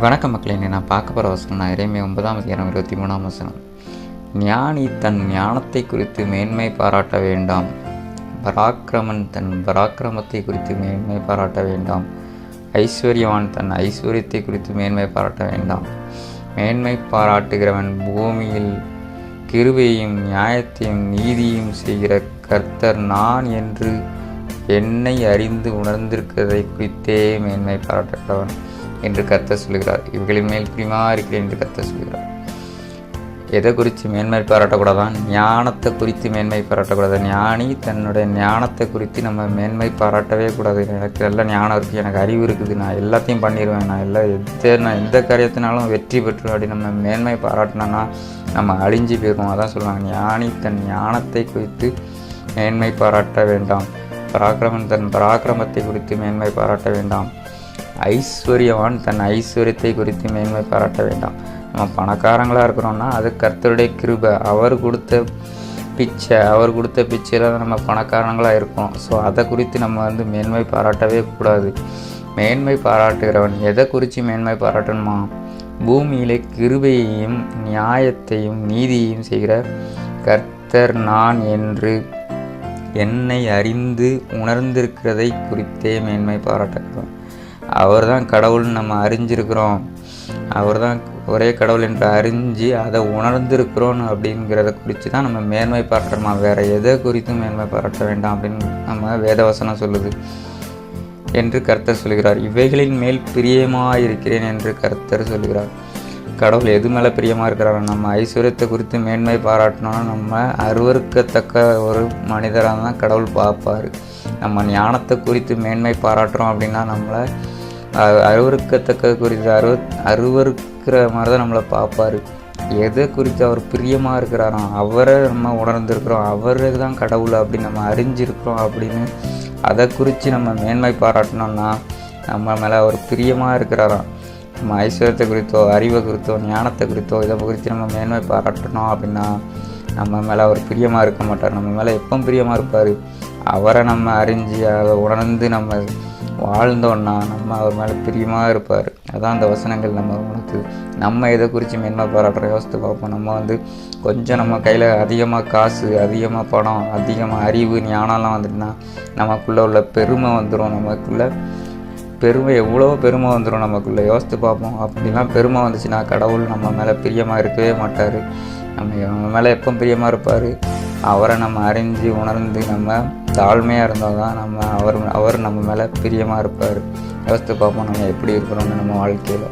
வணக்கம் மக்களே நான் பார்க்க போகிற வசனம் நான் இறைமை ஒன்பதாம் அதிகாரம் இருபத்தி மூணாம் வசனம். ஞானி தன் ஞானத்தை குறித்து மேன்மை பாராட்ட வேண்டாம். பராக்கிரமன் தன் பராக்கிரமத்தை குறித்து மேன்மை பாராட்ட வேண்டாம். ஐஸ்வர்யவான் தன் ஐஸ்வர்யத்தை குறித்து மேன்மை பாராட்ட வேண்டாம். மேன்மை பாராட்டுகிறவன் பூமியில் கிருபையும் நியாயத்தையும் நீதியும் செய்கிற கர்த்தர் நான் என்று என்னை அறிந்து உணர்ந்திருக்கிறதை குறித்தே மேன்மை பாராட்டுகிறவன். என்று கர்த்தர் சொல்கிறார் இவர்களின் மேல் பிரிமா இருக்கிறேன் என்று கர்த்தர் சொல்கிறார் எதை குறித்து மேன்மை பாராட்டக்கூடாதான்? ஞானத்தை குறித்து மேன்மை பாராட்டக்கூடாது. ஞானி தன்னுடைய ஞானத்தை குறித்து நம்ம மேன்மை பாராட்டவே கூடாது. எனக்கு நல்ல ஞானம் இருக்குது எனக்கு அறிவு இருக்குது நான் எல்லாத்தையும் பண்ணிடுவேன் நான் எல்லா எந்த நான் எந்த காரியத்தினாலும் வெற்றி பெற்றுவேன் அப்படி நம்ம மேன்மை பாராட்டினோன்னா நம்ம அழிஞ்சு போயிடுவோம் அதான் சொல்லுவாங்க ஞானி தன் ஞானத்தை குறித்து மேன்மை பாராட்ட வேண்டாம். பராக்கிரமன் தன் பராக்கிரமத்தை குறித்து மேன்மை பாராட்ட வேண்டாம். ஐஸ்வர்யவான் தன் ஐஸ்வர்யத்தை குறித்து மேன்மை பாராட்ட வேண்டாம். நம்ம பணக்காரங்களாக இருக்கிறோன்னா அது கர்த்தருடைய கிருபை. அவர் கொடுத்த பிச்சை அவர் கொடுத்த பிச்சையில் தான் நம்ம பணக்காரங்களாக இருக்கோம். ஸோ அதை குறித்து நம்ம வந்து மேன்மை பாராட்டவே கூடாது. மேன்மை பாராட்டுகிறவன் எதை குறித்து மேன்மை பாராட்டணுமா? பூமியிலே கிருபையையும் நியாயத்தையும் நீதியையும் செய்கிற கர்த்தர் நான் என்று என்னை அறிந்து உணர்ந்திருக்கிறதை குறித்தே மேன்மை பாராட்டுகிறோம் அவர் தான் கடவுள்னு நம்ம அறிஞ்சிருக்கிறோம். அவர் தான் ஒரே கடவுள் என்று அறிஞ்சு அதை உணர்ந்திருக்கிறோம் அப்படிங்கிறத குறித்து தான் நம்ம மேன்மை பாராட்டணுமா வேறு எதை குறித்தும் மேன்மை பாராட்ட வேண்டாம் அப்படின்னு நம்ம வேதவசனம் சொல்லுது என்று கர்த்தர் சொல்கிறார். இவைகளின் மேல் பிரியமாக இருக்கிறேன் என்று கர்த்தர் சொல்கிறார். கடவுள் எது மேலே பிரியமாக இருக்கிறாரோ நம்ம ஐஸ்வர்யத்தை குறித்து மேன்மை பாராட்டினோன்னா நம்ம அருவருக்கத்தக்க ஒரு மனிதராக தான் கடவுள் பார்ப்பார். நம்ம ஞானத்தை குறித்து மேன்மை பாராட்டுறோம் அப்படின்னா நம்மளை அ- அருவருக்கத்தக்க குறித்து அருவ அருவருக்கிற மாதிரி தான் நம்மளை பார்ப்பார். எதை குறித்து அவர் பிரியமாக இருக்கிறாரோ அவரை நம்ம உணர்ந்திருக்கிறோம் அவர் தான் கடவுள் அப்படின்னு நம்ம அறிஞ்சிருக்கிறோம் அப்படின்னு அதை குறித்து நம்ம மேன்மை பாராட்டினோம்னா நம்ம மேலே அவர் பிரியமாக இருக்கிறாராம். நம்ம ஐஸ்வர்யத்தை குறித்தோ அறிவை குறித்தோ ஞானத்தை குறித்தோ இதை குறித்து நம்ம மேன்மை பாராட்டணும் அப்படின்னா நம்ம மேலே அவர் பிரியமாக இருக்க மாட்டார். நம்ம மேலே எப்போ பிரியமாக இருப்பார். அவரை நம்ம அறிஞ்சு அதை உணர்ந்து நம்ம வாழ்ந்தோன்னா நம்ம அவர் மேலே பிரியமாக இருப்பார். அதான் அந்த வசனங்கள் நம்ம உணர்த்துது. நம்ம எதை குறித்து மேன்மை பாராட்டுற யோசித்து பார்ப்போம். நம்ம வந்து கொஞ்சம் நம்ம கையில் அதிகமாக காசு அதிகமாக பணம் அதிகமாக அறிவு ஞானம்லாம் வந்துட்டுனா நமக்குள்ளே உள்ள பெருமை வந்துடும் நமக்குள்ளே பெருமை எவ்வளோ பெருமை வந்துடும் நமக்குள்ளே யோசித்து பார்ப்போம். அப்படிலாம் பெருமை வந்துச்சுன்னா கடவுள் நம்ம மேலே பிரியமாக இருக்கவே மாட்டார். நம்ம நம்ம மேலே எப்போ பிரியமாக இருப்பார்? அவரை நம்ம அறிஞ்சு உணர்ந்து நம்ம தாழ்மையாக இருந்தால் தான் நம்ம அவர் அவர் நம்ம மேலே பிரியமாக இருப்பார். யோசித்து பார்ப்போம் நம்ம எப்படி இருக்கிறோம்னு நம்ம வாழ்க்கையில்.